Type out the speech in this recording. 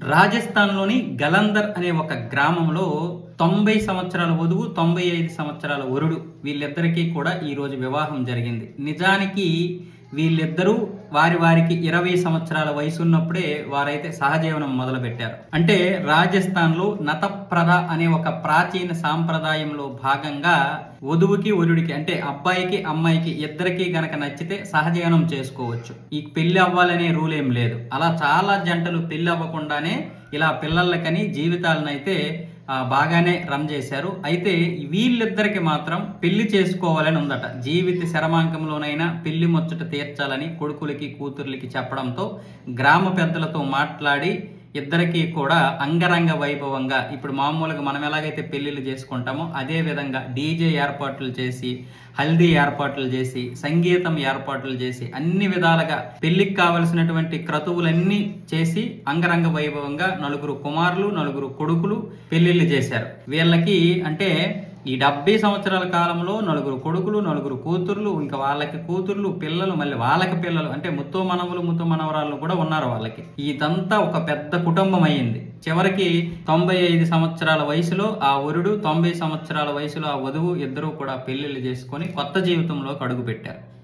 రాజస్థాన్లోని గలందర్ అనే ఒక గ్రామంలో తొంభై సంవత్సరాల వధువు తొంభై ఐదు సంవత్సరాల వరుడు వీళ్ళిద్దరికీ కూడా ఈరోజు వివాహం జరిగింది. నిజానికి వీళ్ళిద్దరూ వారి వారికి ఇరవై సంవత్సరాల వయసు ఉన్నప్పుడే వారైతే సహజీవనం మొదలుపెట్టారు. అంటే రాజస్థాన్లో నతప్రద అనే ఒక ప్రాచీన సాంప్రదాయంలో భాగంగా వధువుకి వరుడికి అంటే అబ్బాయికి అమ్మాయికి ఇద్దరికి గనక నచ్చితే సహజీవనం చేసుకోవచ్చు. ఈ పెళ్ళి అవ్వాలనే రూల్ ఏం లేదు. అలా చాలా జంటలు పెళ్ళి అవ్వకుండానే ఇలా పిల్లలకని జీవితాలనైతే బాగానే రన్ చేశారు. అయితే వీళ్ళిద్దరికి మాత్రం పెళ్ళి చేసుకోవాలని ఉందట. జీవిత శరమాంకంలోనైనా పెళ్ళి ముచ్చట తీర్చాలని కొడుకులకి కూతుర్లకి చెప్పడంతో గ్రామ పెద్దలతో మాట్లాడి ఇద్దరికీ కూడా అంగరంగ వైభవంగా ఇప్పుడు మామూలుగా మనం ఎలాగైతే పెళ్ళిళ్ళు చేసుకుంటామో అదే విధంగా డీజే ఏర్పాట్లు చేసి హల్దీ ఏర్పాట్లు చేసి సంగీతం ఏర్పాట్లు చేసి అన్ని విధాలుగా పెళ్ళికి కావలసినటువంటి క్రతువులన్నీ చేసి అంగరంగ వైభవంగా నలుగురు కుమారులు నలుగురు కొడుకులు పెళ్ళిళ్ళు చేశారు. వీళ్ళకి అంటే ఈ డెబ్బై సంవత్సరాల కాలంలో నలుగురు కొడుకులు నలుగురు కూతుర్లు ఇంకా వాళ్ళకి కూతుర్లు పిల్లలు మళ్ళీ వాళ్ళకి పిల్లలు అంటే ముత్తో మనవులు ముత్తు మనవరాళ్ళు కూడా ఉన్నారు వాళ్ళకి. ఇదంతా ఒక పెద్ద కుటుంబం అయింది చివరికి తొంభై ఐదు సంవత్సరాల వయసులో ఆ వరుడు తొంభై సంవత్సరాల వయసులో ఆ వధువు ఇద్దరూ కూడా పెళ్ళిళ్ళు చేసుకొని కొత్త జీవితంలోకి కడుగు పెట్టారు